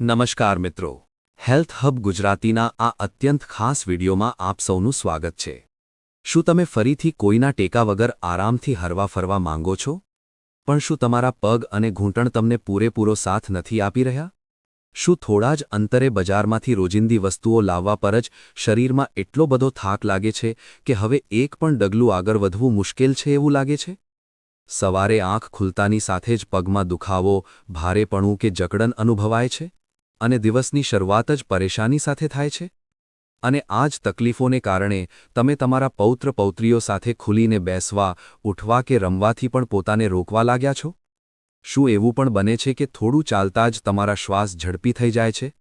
નમસ્કાર મિત્રો. Health hub ગુજરાતીના આ અત્યંત ખાસ વિડીયોમાં આપ સૌનું સ્વાગત છે. શું તમે ફરીથી કોઈના ટેકા વગર આરામથી હરવા ફરવા માંગો છો? પણ શું તમારા પગ અને ઘૂંટણ તમને પૂરેપૂરો સાથ નથી આપી રહ્યા? શું થોડા જ અંતરે બજારમાંથી રોજિંદી વસ્તુઓ લાવવા પર જ શરીરમાં એટલો બધો થાક લાગે છે કે હવે એક પણ ડગલું આગળ વધવું મુશ્કેલ છે એવું લાગે છે? સવારે આંખ ખુલતાની સાથે જ પગમાં દુખાવો, ભારેપણું કે જકડન અનુભવાય છે? અને દિવસની શરૂઆત જ પરેશાની સાથે થાય છે? અને આ જ તકલીફોને કારણે તમે તમારા પૌત્ર પૌત્રીઓ સાથે ખુલીને બેસવા, ઉઠવા કે રમવાથી પણ પોતાને રોકવા લાગ્યા છો? શું એવું પણ બને છે કે થોડું ચાલતા જ તમારા શ્વાસ ઝડપી થઈ જાય છે?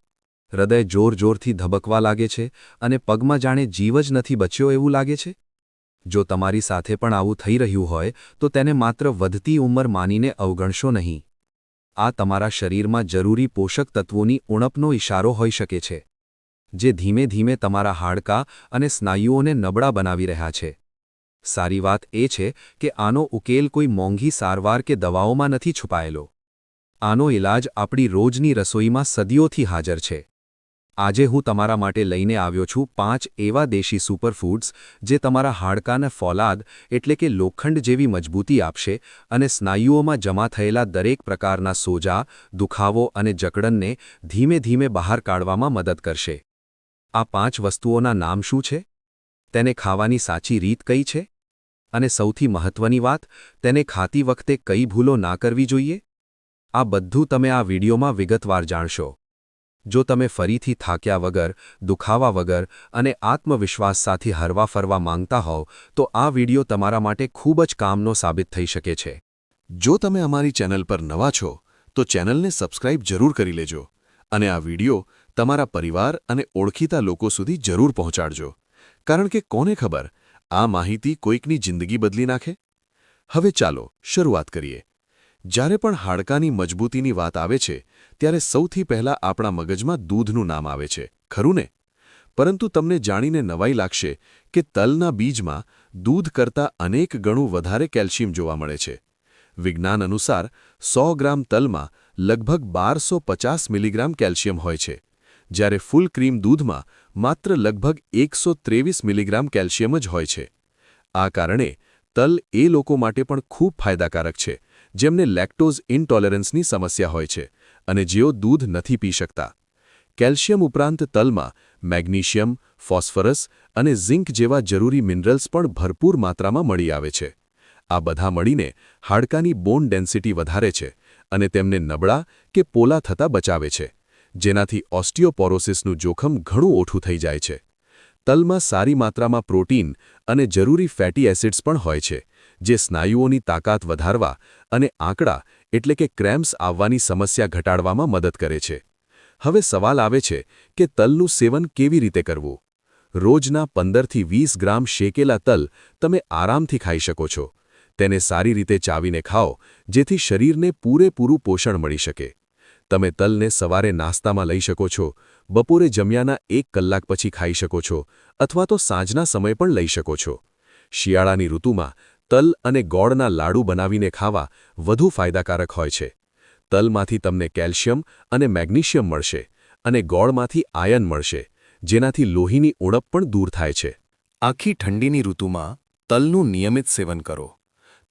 હૃદય જોર જોરથી ધબકવા લાગે છે અને પગમાં જાણે જીવ જ નથી બચ્યો એવું લાગે છે? જો તમારી સાથે પણ આવું થઈ રહ્યું હોય, તો તેને માત્ર વધતી ઉંમર માનીને અવગણશો નહીં. આ તમારા શરીરમાં જરૂરી પોષક તત્વોની ઉણપનો ઇશારો હોઈ શકે છે, જે ધીમે ધીમે તમારા હાડકાં અને સ્નાયુઓને નબળા બનાવી રહ્યા છે. સારી વાત એ છે કે આનો ઉકેલ કોઈ મોંઘી સારવાર કે દવાઓમાં નથી છુપાયેલો. આનો ઇલાજ આપણી રોજની રસોઈમાં સદીઓથી હાજર છે. આજે હું તમારા માટે લઈને આવ્યો છું પાંચ એવા દેશી સુપરફૂડ્સ જે તમારા હાડકાને ફોલાદ એટલે કે લોખંડ જેવી મજબૂતી આપશે અને સ્નાયુઓમાં જમા થયેલા દરેક પ્રકારના સોજા, દુખાવો અને જકડનને ધીમે ધીમે બહાર કાઢવામાં મદદ કરશે. આ પાંચ વસ્તુઓના નામ શું છે? તેને ખાવાની સાચી રીત કઈ છે? અને સૌથી મહત્વની વાત, તેને ખાતી વખતે કઈ ભૂલો ના કરવી જોઈએ? આ બધું તમે આ વિડીયોમાં વિગતવાર જાણશો. જો તમે ફરીથી થાક્યા વગર, દુખાવા વગર અને આત્મવિશ્વાસ સાથે હરવા ફરવા માંગતા હોવ, તો આ વિડિયો તમારા માટે ખૂબ જ કામનો સાબિત થઈ શકે છે. જો તમે અમારી ચેનલ પર નવા છો, તો ચેનલને સબસ્ક્રાઇબ જરૂર કરી લેજો અને આ વિડિયો તમારા પરિવાર અને ઓળખીતા લોકો સુધી જરૂર પહોંચાડજો. કારણ કે કોને ખબર આ માહિતી કોઈકની જિંદગી બદલી નાખે? હવે ચાલો શરૂઆત કરીએ. જ્યારે પણ હાડકાની મજબૂતીની વાત આવે છે ત્યારે સૌથી પહેલાં આપણા મગજમાં દૂધનું નામ આવે છે, ખરું ને? પરંતુ તમને જાણીને નવાઈ લાગશે કે તલના બીજમાં દૂધ કરતાં અનેક ગણું વધારે કેલ્શિયમ જોવા મળે છે. વિજ્ઞાન અનુસાર સો ગ્રામ તલમાં લગભગ બારસો પચાસ મિલીગ્રામ કેલ્શિયમ હોય છે. જ્યારે ફૂલ ક્રીમ દૂધમાં માત્ર લગભગ એકસો ત્રેવીસ મિલીગ્રામ કેલ્શિયમ જ હોય છે. આ કારણે તલ એ લોકો માટે પણ ખૂબ ફાયદાકારક છે, જેમને લેક્ટોઝ ઇન્ટોલરન્સની સમસ્યા હોય છે. અને જેઓ દૂધ નથી પી શકતા. કેલ્શિયમ ઉપરાંત તલમાં મેગ્નેશિયમ, ફોસ્ફરસ અને ઝિંક જેવા જરૂરી મિનરલ્સ પણ ભરપૂર માત્રામાં મળી આવે છે. આ બધા મળીને હાડકાની બોન ડેન્સિટી વધારે છે અને તેમને નબળા કે પોલા થતા બચાવે છે, જેનાથી ઓસ્ટિયોપોરોસિસનું જોખમ ઘણું ઓછું થઈ જાય છે. તલમાં સારી માત્રામાં પ્રોટીન અને જરૂરી ફેટી એસિડ્સ પણ હોય છે જે સ્નાયુઓની તાકાત વધારવા અને આંકડા એટલે કે ક્રેમ્સ આવવાની સમસ્યા ઘટાડવામાં મદદ કરે છે. હવે સવાલ આવે છે કે તલનું સેવન કેવી રીતે કરવું? રોજના પંદરથી વીસ ગ્રામ શેકેલા તલ તમે આરામથી ખાઈ શકો છો. તેને સારી રીતે ચાવીને ખાઓ, જેથી શરીરને પૂરેપૂરું પોષણ મળી શકે. તમે તલને સવારે નાસ્તામાં લઈ શકો છો, બપોરે જમ્યાના એક કલાક પછી ખાઈ શકો છો, અથવા તો સાંજના સમય પણ લઈ શકો છો. શિયાળાની ઋતુમાં તલ અને ગોળના લાડુ બનાવીને ખાવા વધુ ફાયદાકારક હોય છે. તલમાંથી તમને કેલ્શિયમ અને મેગ્નેશિયમ મળશે અને ગોળમાંથી આયન મળશે, જેનાથી લોહીની ઉણપ પણ દૂર થાય છે. આખી ઠંડીની ઋતુમાં તલનું નિયમિત સેવન કરો.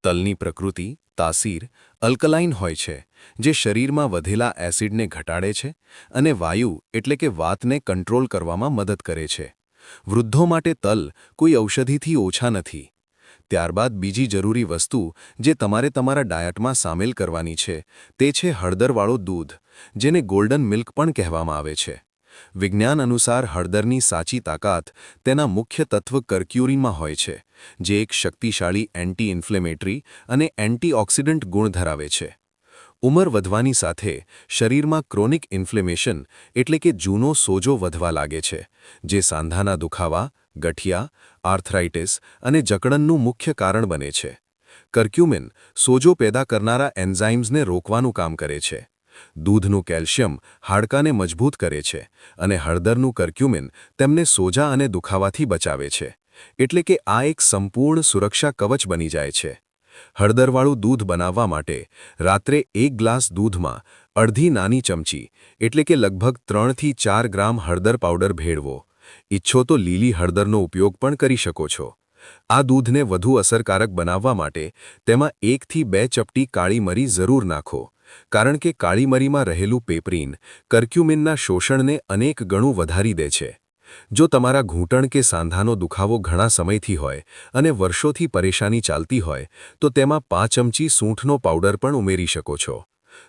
તલની પ્રકૃતિ, તાસીર, અલ્કલાઇન હોય છે, જે શરીરમાં વધેલા એસિડને ઘટાડે છે અને વાયુ એટલે કે વાતને કંટ્રોલ કરવામાં મદદ કરે છે. વૃદ્ધો માટે તલ કોઈ ઔષધિથી ઓછા નથી. ત્યારબાદ બીજી જરૂરી વસ્તુ જે તમારે તમારા ડાયટમાં સામેલ કરવાની છે, તે છે હળદરવાળો દૂધ, જેને ગોલ્ડન મિલ્ક પણ કહેવામાં આવે છે. વિજ્ઞાન અનુસાર હળદરની સાચી તાકાત તેના મુખ્ય તત્વ કર્ક્યુરીમાં હોય છે, જે એક શક્તિશાળી એન્ટી ઇન્ફ્લેમેટરી અને એન્ટીઓક્સિડન્ટ ગુણ ધરાવે છે. ઉંમર વધવાની સાથે શરીરમાં ક્રોનિક ઇન્ફ્લેમેશન એટલે કે જૂનો સોજો વધવા લાગે છે, જે સાંધાના દુખાવા ગઠિયા, આર્થરાઇટિસ અને જકડનનું મુખ્ય કારણ બને છે. કર્ક્યુમિન સોજો પેદા કરનારા એન્ઝાઇમ્સને રોકવાનું કામ કરે છે. દૂધનું કેલ્શિયમ હાડકાને મજબૂત કરે છે અને હળદરનું કર્ક્યુમિન તેમને સોજા અને દુખાવાથી બચાવે છે. એટલે કે આ એક સંપૂર્ણ સુરક્ષા કવચ બની જાય છે. હળદરવાળું દૂધ બનાવવા માટે રાત્રે એક ગ્લાસ દૂધમાં અડધી નાની ચમચી, એટલે કે લગભગ ત્રણથી ચાર ગ્રામ હળદર પાવડર ભેળવો. ઈચ્છો તો લીલી હળદરનો ઉપયોગ પણ કરી શકો છો. આ દૂધને વધુ અસરકારક બનાવવા માટે તેમાં એકથી બે ચપટી કાળી મરી જરૂર નાખો, કારણ કે કાળી મરીમાં રહેલું પેપરીન કર્ક્યુમિનના શોષણને અનેક ગણું વધારી દે છે. જો તમારા ઘૂંટણ કે સાંધાનો દુખાવો ઘણા સમયથી હોય અને વર્ષોથી પરેશાની ચાલતી હોય, તો તેમાં પાંચ ચમચી સૂંઠનો પાવડર પણ ઉમેરી શકો છો.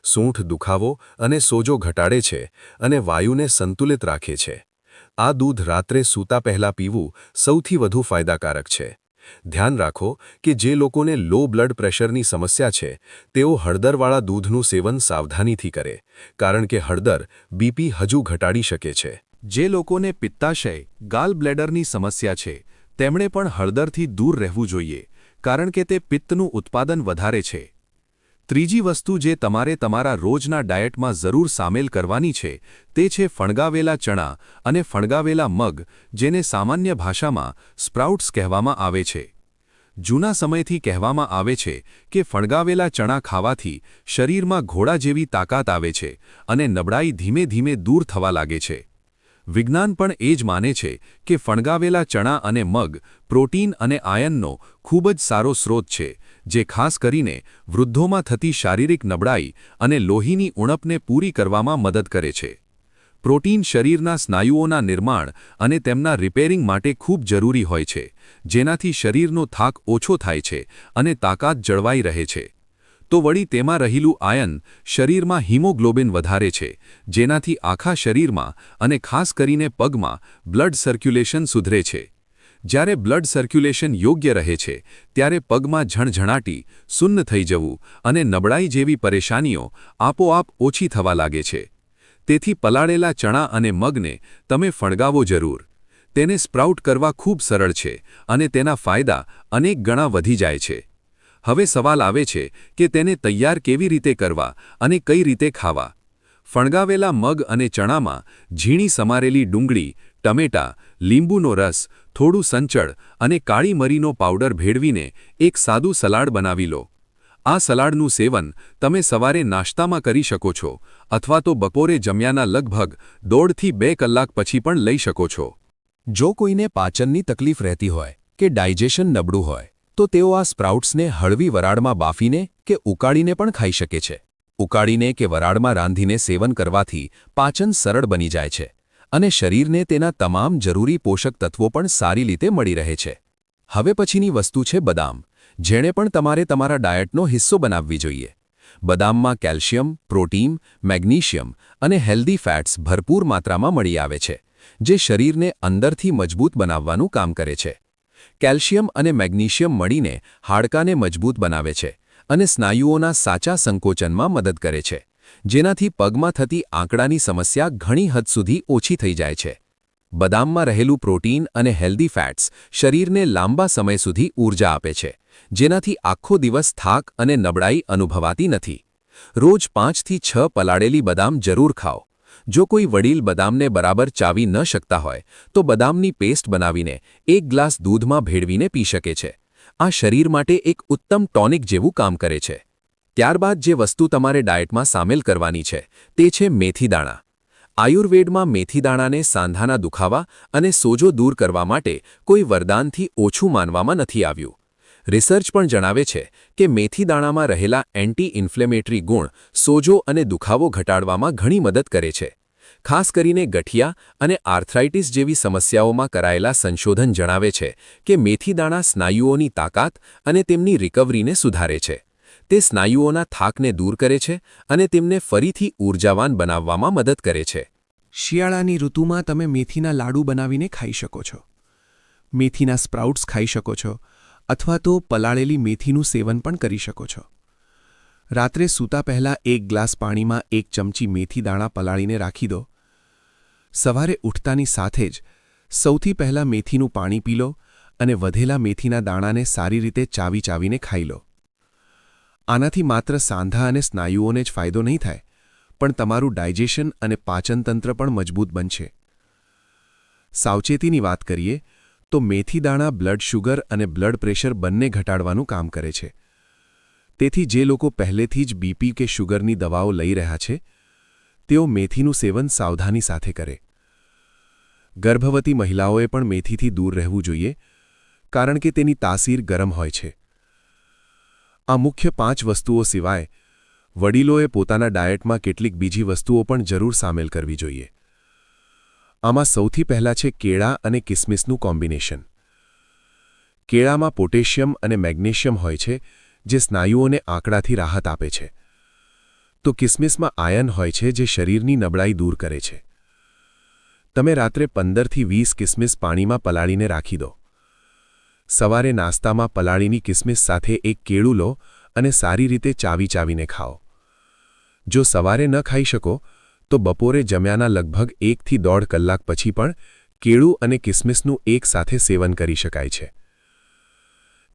સૂંઠ દુખાવો અને સોજો ઘટાડે છે અને વાયુને સંતુલિત રાખે છે. આ દૂધ રાત્રે સૂતા પહેલાં પીવું સૌથી વધુ ફાયદાકારક છે. ધ્યાન રાખો કે જે લોકોને લો બ્લડ પ્રેશરની સમસ્યા છે, તેઓ હળદરવાળા દૂધનું સેવન સાવધાનીથી કરે, કારણ કે હળદર બીપી હજુ ઘટાડી શકે છે. જે લોકોને પિત્તાશય, ગાલ બ્લેડરની સમસ્યા છે, તેમણે પણ હળદરથી દૂર રહેવું જોઈએ, કારણ કે તે પિત્તનું ઉત્પાદન વધારે છે. ત્રીજી વસ્તુ જે તમારે તમારા રોજના ડાયટમાં જરૂર સામેલ કરવાની છે, તે છે ફણગાવેલા ચણા અને ફણગાવેલા મગ, જેને સામાન્ય ભાષામાં સ્પ્રાઉટ્સ કહેવામાં આવે છે. જૂના સમયથી કહેવામાં આવે છે કે ફણગાવેલા ચણા ખાવાથી શરીરમાં ઘોડા જેવી તાકાત આવે છે અને નબળાઈ ધીમે ધીમે દૂર થવા લાગે છે. વિજ્ઞાન પણ એ જ માને છે કે ફણગાવેલા ચણા અને મગ, પ્રોટીન અને આયનનો ખૂબ જ સારો સ્રોત છે, જે ખાસ કરીને વૃદ્ધોમાં થતી શારીરિક નબળાઈ અને લોહીની ઉણપને પૂરી કરવામાં મદદ કરે છે. પ્રોટીન શરીરના સ્નાયુઓના નિર્માણ અને તેમના રિપેરિંગ માટે ખૂબ જરૂરી હોય છે, જેનાથી શરીરનો થાક ઓછો થાય છે અને તાકાત જળવાઈ રહે છે. તો વળી તેમાં રહેલું આયન શરીરમાં હિમોગ્લોબિન વધારે છે, જેનાથી આખા શરીરમાં અને ખાસ કરીને પગમાં બ્લડ સર્ક્યુલેશન સુધરે છે. જ્યારે બ્લડ સર્ક્યુલેશન યોગ્ય રહે છે, ત્યારે પગમાં ઝણઝણાટી, સુન્ન થઈ જવું અને નબળાઈ જેવી પરેશાનીઓ આપોઆપ ઓછી થવા લાગે છે. તેથી પલાળેલા ચણા અને મગને તમે ફણગાવો જરૂર. તેને સ્પ્રાઉટ કરવા ખૂબ સરળ છે અને તેના ફાયદા અનેક ગણા વધી જાય છે. હવે સવાલ આવે છે કે તેને તૈયાર કેવી રીતે કરવા અને કઈ રીતે ખાવા? ફણગાવેલા મગ અને ચણામાં ઝીણી સમારેલી ડુંગળી, ટમેટા, લીંબુનો રસ, થોડું સંચળ અને કાળી મરીનો પાવડર ભેળવીને એક સાદું સલાડ બનાવી લો. આ સલાડનું સેવન તમે સવારે નાસ્તામાં કરી શકો છો અથવા તો બપોરે જમ્યાના લગભગ દોઢથી બે કલાક પછી પણ લઈ શકો છો. જો કોઈને પાચનની તકલીફ રહેતી હોય કે ડાયજેશન નબળું હોય તો તેઓ આ સ્પ્રાઉટ્સને હળવી વરાળમાં બાફીને કે ઉકાળીને પણ ખાઈ શકે છે. ઉકાળીને કે વરાળમાં રાંધીને સેવન કરવાથી પાચન સરળ બની જાય છે અને શરીરને તેના તમામ જરૂરી પોષક તત્વો પણ સારી રીતે મળી રહે છે. હવે પછીની વસ્તુ છે બદામ, જેણે પણ તમારે તમારા ડાયટનો હિસ્સો બનાવવી જોઈએ. બદામમાં કેલ્શિયમ, પ્રોટીન, મેગ્નેશિયમ અને હેલ્ધી ફેટ્સ ભરપૂર માત્રામાં મળી આવે છે, જે શરીરને અંદરથી મજબૂત બનાવવાનું કામ કરે છે. કેલ્શિયમ અને મેગ્નેશિયમ મળીને હાડકાને મજબૂત બનાવે છે અને સ્નાયુઓના સાચા સંકોચનમાં મદદ કરે છે, જેનાથી પગમાં થતી આંકડાની સમસ્યા ઘણી હદ સુધી ઓછી થઈ જાય છે. બદામમાં રહેલું પ્રોટીન અને હેલ્ધી ફેટ્સ શરીરને લાંબા સમય સુધી ઊર્જા આપે છે, જેનાથી આખો દિવસ થાક અને નબળાઈ અનુભવાતી નથી. રોજ પાંચથી છ પલાળેલી બદામ જરૂર ખાઓ. જો કોઈ વડીલ બદામને બરાબર ચાવી ન શકતા હોય, તો બદામની પેસ્ટ બનાવીને એક ગ્લાસ દૂધમાં ભેળવીને પી શકે છે. આ શરીર માટે એક ઉત્તમ ટોનિક જેવું કામ કરે છે. ત્યારબાદ જે વસ્તુ તમારે ડાયટમાં સામેલ કરવાની છે, તે છે મેથી દાણા. આયુર્વેદમાં મેથી દાણાને સાંધાના દુખાવા અને સોજો દૂર કરવા માટે કોઈ વરદાનથી ઓછું માનવામાં નથી આવ્યું. રિસર્ચ પણ જણાવે છે કે મેથી દાણામાં રહેલા એન્ટી ઇન્ફ્લેમેટરી ગુણ સોજો અને દુખાવો ઘટાડવામાં ઘણી મદદ કરે છે. ખાસ કરીને ગઠિયા અને આર્થરાઇટિસ જેવી સમસ્યાઓમાં કરાયેલા સંશોધન જણાવે છે કે મેથીદાણા સ્નાયુઓની તાકાત અને તેમની રિકવરીને સુધારે છે. તે સ્નાયુઓના થાકને દૂર કરે છે અને તેમને ફરીથી ઊર્જાવાન બનાવવામાં મદદ કરે છે. શિયાળાની ઋતુમાં તમે મેથીના લાડુ બનાવીને ખાઈ શકો છો. મેથીના સ્પ્રાઉટ્સ ખાઈ શકો છો અથવા તો પલાળેલી મેથીનું સેવન પણ કરી શકો છો. રાત્રે સૂતા પહેલાં એક ગ્લાસ પાણીમાં એક ચમચી મેથી દાણા પલાળીને રાખી દો સવારે ઉઠતાની સાથે જ સૌથી પહેલાં મેથીનું પાણી પી લો અને વધેલા મેથીના દાણાને સારી રીતે ચાવી ચાવીને ખાઈ લો. આનાથી માત્ર સાંધા અને સ્નાયુઓને જ ફાયદો નહીં થાય, પણ તમારું ડાયજેશન અને પાચનતંત્ર પણ મજબૂત બનશે. સાવચેતીની વાત કરીએ, તો મેથી દાણા બ્લડ શુગર અને બ્લડ પ્રેશર બંને ઘટાડવાનું કામ કરે છે. તેથી જે લોકો પહેલેથી જ બીપી કે શુગરની દવાઓ લઈ રહ્યા છે તેઓ મેથીનું સેવન સાવધાની સાથે કરે. ગર્ભવતી મહિલાઓએ પણ મેથીથી દૂર રહેવું જોઈએ, કારણ કે તેની તાસીર ગરમ હોય છે. આ મુખ્ય પાંચ વસ્તુઓ સિવાય, વડીલોએ પોતાના ડાયટમાં કેટલીક બીજી વસ્તુઓ પણ જરૂર સામેલ કરવી જોઈએ. આમાં સૌથી પહેલાં છે કેળા અને કિસમિસનું કોમ્બિનેશન. કેળામાં પોટેશિયમ અને મેગ્નેશિયમ હોય છે, જે સ્નાયુઓને આંકડાથી રાહત આપે છે. તો કિસમિસમાં આયન હોય છે જે શરીરની નબળાઈ દૂર કરે છે. તમે રાત્રે પંદરથી વીસ કિસમિસ પાણીમાં પલાળીને રાખી દો. સવારે નાસ્તામાં પલાળીની કિસમિસ સાથે એક કેળું લો અને સારી રીતે ચાવી ચાવીને ખાઓ. જો સવારે ન ખાઈ શકો, તો બપોરે જમ્યાના લગભગ એકથી દોઢ કલાક પછી પણ કેળું અને કિસમિસનું એક સાથે સેવન કરી શકાય છે.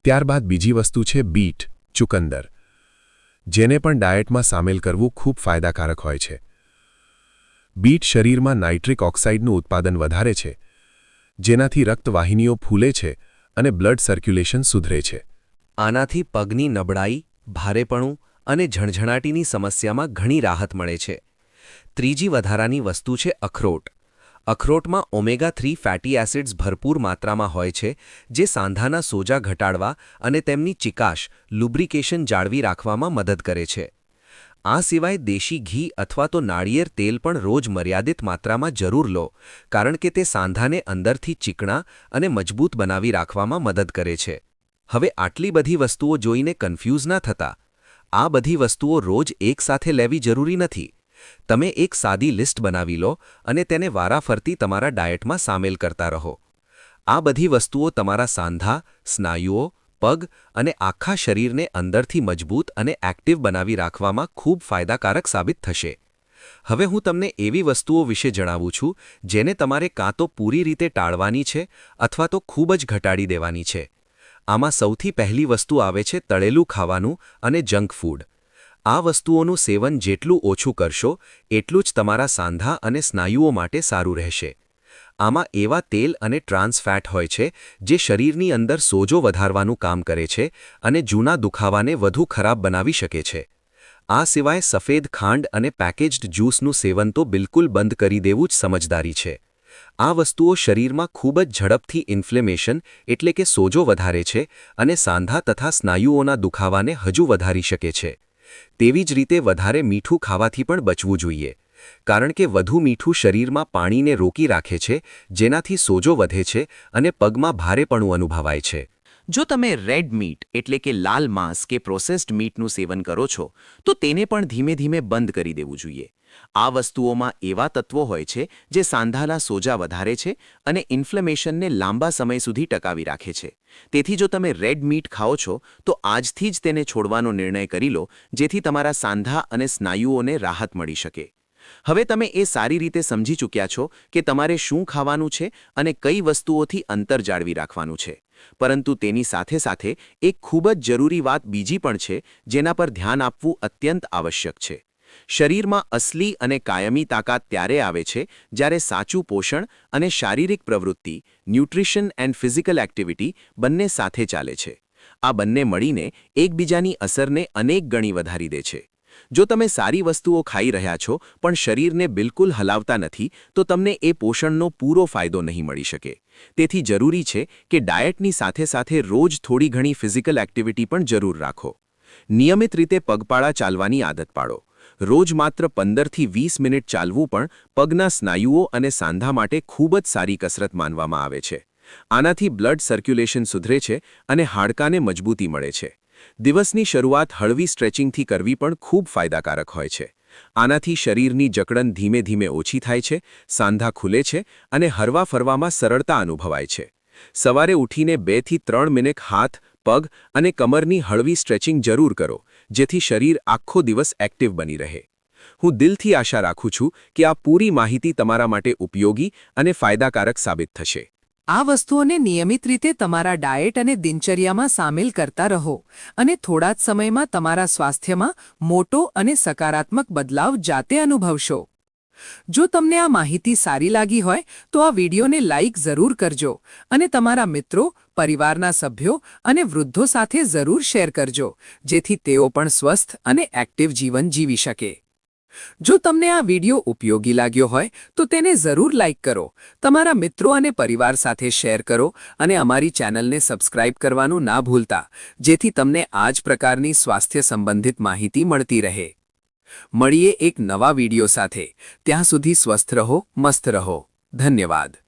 ત્યારબાદ બીજી વસ્તુ છે બીટ, ચુકંદર. જેને પણ ડાયટમાં સામેલ કરવું ખૂબ ફાયદાકારક હોય છે. બીટ શરીરમાં નાઇટ્રિક ઓક્સાઇડનું ઉત્પાદન વધારે છે, જેનાથી રક્તવાહિનીઓ ફૂલે છે અને બ્લડ સર્ક્યુલેશન સુધરે છે. આનાથી પગની નબળાઈ, ભારેપણું અને ઝણઝણાટીની સમસ્યામાં ઘણી રાહત મળે છે. ત્રીજી વધારાની વસ્તુ છે અખરોટ. અખરોટમાં ઓમેગા થ્રી ફેટી એસિડ્સ ભરપૂર માત્રામાં હોય છે, જે સાંધાના સોજા ઘટાડવા અને તેમની ચિકાશ, લુબ્રિકેશન જાળવી રાખવામાં મદદ કરે છે. આ સિવાય દેશી ઘી અથવા તો નાળિયેર તેલ પણ રોજ મર્યાદિત માત્રામાં જરૂર લો, કારણ કે તે સાંધાને અંદરથી ચીકણા અને મજબૂત બનાવી રાખવામાં મદદ કરે છે. હવે આટલી બધી વસ્તુઓ જોઈને કન્ફ્યુઝ ના થતા. આ બધી વસ્તુઓ રોજ એકસાથે લેવી જરૂરી નથી. તમે એક સાદી લિસ્ટ બનાવી લો અને તેને વારાફરતી તમારા ડાયટમાં સામેલ કરતા રહો. આ બધી વસ્તુઓ તમારા સાંધા, સ્નાયુઓ, પગ અને આખા શરીરને અંદરથી મજબૂત અને એક્ટિવ બનાવી રાખવામાં ખૂબ ફાયદાકારક સાબિત થશે. હવે હું તમને એવી વસ્તુઓ વિશે જણાવું છું, જેને તમારે કાં તો પૂરી રીતે ટાળવાની છે અથવા તો ખૂબ જ ઘટાડી દેવાની છે. આમાં સૌથી પહેલી વસ્તુ આવે છે તળેલું ખાવાનું અને જંક ફૂડ. આ વસ્તુઓનું સેવન જેટલું ઓછું કરશો, એટલું જ તમારા સાંધા અને સ્નાયુઓ માટે સારું રહેશે. આમાં એવા તેલ અને ટ્રાન્સફેટ હોય છે, જે શરીરની અંદર સોજો વધારવાનું કામ કરે છે અને જૂના દુખાવાને વધુ ખરાબ બનાવી શકે છે. આ સિવાય સફેદ ખાંડ અને પેકેજ્ડ જ્યુસનું સેવન તો બિલકુલ બંધ કરી દેવું જ સમજદારી છે. આ વસ્તુઓ શરીરમાં ખૂબ જ ઝડપથી ઇન્ફ્લેમેશન એટલે કે સોજો વધારે છે અને સાંધા તથા સ્નાયુઓના દુખાવાને હજુ વધારી શકે છે. તેવી જ રીતે વધારે મીઠું ખાવાથી પણ બચવું જોઈએ. કારણ કે વધુ મીઠું શરીરમાં પાણીને રોકી રાખે છે, જેનાથી સોજો વધે છે અને પગમાં ભારેપણું અનુભવાય છે. જો તમે રેડ મીટ, એટલે કે લાલ માંસ કે પ્રોસેસ્ડ મીટનું સેવન કરો છો, તો તેને પણ ધીમે ધીમે બંધ કરી દેવું જોઈએ. આ વસ્તુઓમાં એવા તત્વો હોય છે જે સાંધાના સોજા વધારે છે અને ઇન્ફ્લેમેશનને લાંબા સમય સુધી ટકાવી રાખે છે. તેથી જો તમે રેડ મીટ ખાઓ છો, તો આજથી જ તેને છોડવાનો નિર્ણય કરી લો, જેથી તમારા સાંધા અને સ્નાયુઓને રાહત મળી શકે. હવે તમે એ સારી રીતે સમજી ચૂક્યા છો કે તમારે શું ખાવાનું છે અને કઈ વસ્તુઓથી અંતર જાળવી રાખવાનું છે. પરંતુ તેની સાથે સાથે એક ખૂબ જ જરૂરી વાત બીજી પણ છે, જેના પર ધ્યાન આપવું અત્યંત આવશ્યક છે. શરીરમાં અસલી અને કાયમી તાકાત ત્યારે આવે છે, જ્યારે સાચું પોષણ અને શારીરિક પ્રવૃત્તિ, ન્યુટ્રિશન એન્ડ ફિઝિકલ એક્ટિવિટી બંને સાથે ચાલે છે. આ બંને મળીને એકબીજાની અસરને અનેક ગણી વધારી દે છે. જો તમે સારી વસ્તુઓ ખાઈ રહ્યા છો, પણ શરીરને બિલકુલ હલાવતા નથી, તો તમને એ પોષણનો પૂરો ફાયદો નહીં મળી શકે. તેથી જરૂરી છે કે ડાયટની સાથે સાથે રોજ થોડી ઘણી ફિઝિકલ એક્ટિવિટી પણ જરૂર રાખો. નિયમિત રીતે પગપાળા ચાલવાની આદત પાડો. રોજ માત્ર પંદરથી વીસ મિનિટ ચાલવું પણ પગના સ્નાયુઓ અને સાંધા માટે ખૂબ જ સારી કસરત માનવામાં આવે છે. આનાથી બ્લડ સર્ક્યુલેશન સુધરે છે અને હાડકાને મજબૂતી મળે છે. દિવસની શરૂઆત હળવી સ્ટ્રેચિંગથી કરવી પણ ખૂબ ફાયદાકારક હોય છે. આનાથી શરીરની જકડન ધીમે ધીમે ઓછી થાય છે, સાંધા ખુલે છે અને હરવા ફરવામાં સરળતા અનુભવાય છે. સવારે ઉઠીને બેથી ત્રણ મિનિટ હાથ, પગ અને કમરની હળવી સ્ટ્રેચિંગ જરૂર કરો, જેથી શરીર આખો દિવસ એક્ટિવ બની રહે. હું દિલથી આશા રાખું છું કે આ પૂરી માહિતી તમારા માટે ઉપયોગી અને ફાયદાકારક સાબિત થશે. આ વસ્તુઓને નિયમિત રીતે તમારા ડાયટ અને દિનચર્યામાં સામેલ કરતા રહો અને થોડા જ સમયમાં તમારા સ્વાસ્થ્યમાં મોટો અને સકારાત્મક બદલાવ જાતે અનુભવશો. જો તમને આ માહિતી સારી લાગી હોય, તો આ વિડીયોને લાઇક જરૂર કરજો અને તમારા મિત્રો, પરિવારના સભ્યો અને વૃદ્ધો સાથે જરૂર શેર કરજો, જેથી તેઓ પણ સ્વસ્થ અને એક્ટિવ જીવન જીવી શકે. જો તમને આ વીડિયો ઉપયોગી લાગ્યો હોય, તો તેને જરૂર લાઇક કરો, તમારા મિત્રો અને પરિવાર સાથે શેર કરો અને અમારી ચેનલને સબસ્ક્રાઇબ કરવાનું ના ભૂલતા, જેથી તમને આ જ પ્રકારની સ્વાસ્થ્ય સંબંધિત માહિતી મળતી રહે. મળીએ એક નવા વીડિયો સાથે. ત્યાં સુધી સ્વસ્થ રહો, મસ્ત રહો. ધન્યવાદ.